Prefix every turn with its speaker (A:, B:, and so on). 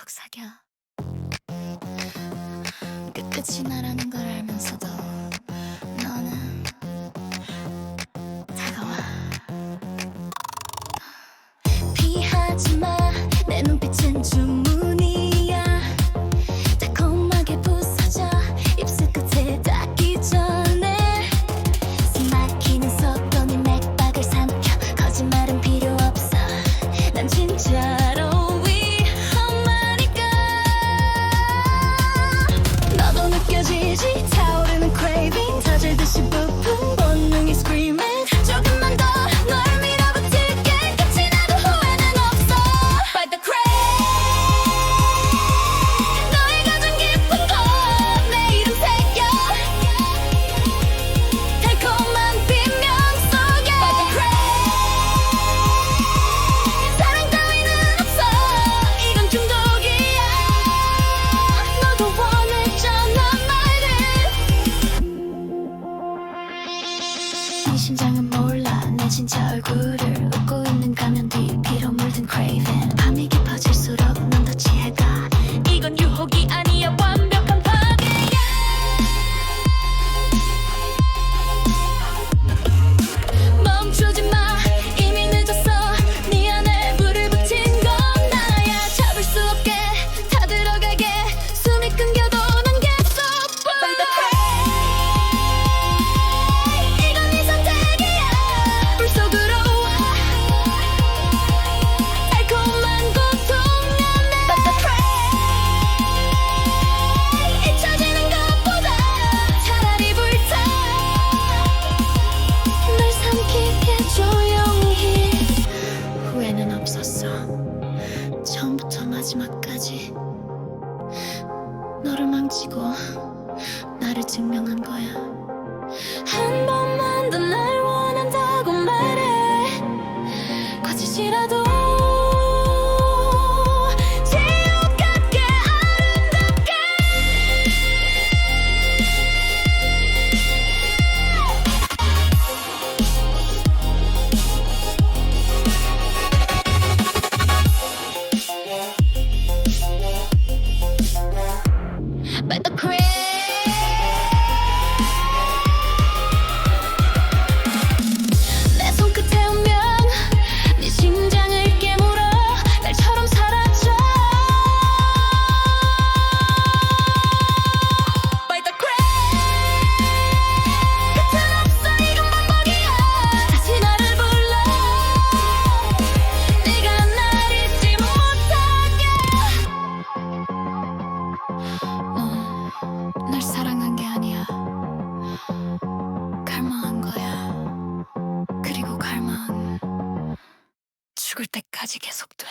A: 속삭여 끝까지 날아 네 심장은 몰라. 내 진짜 얼굴을 웃고 있는 가면 뒤 피로 물든 craving. 밤이 너를 망치고 나를 증명한 거야. 한 번만 더날 but the crib. 죽을 때까지 계속돼.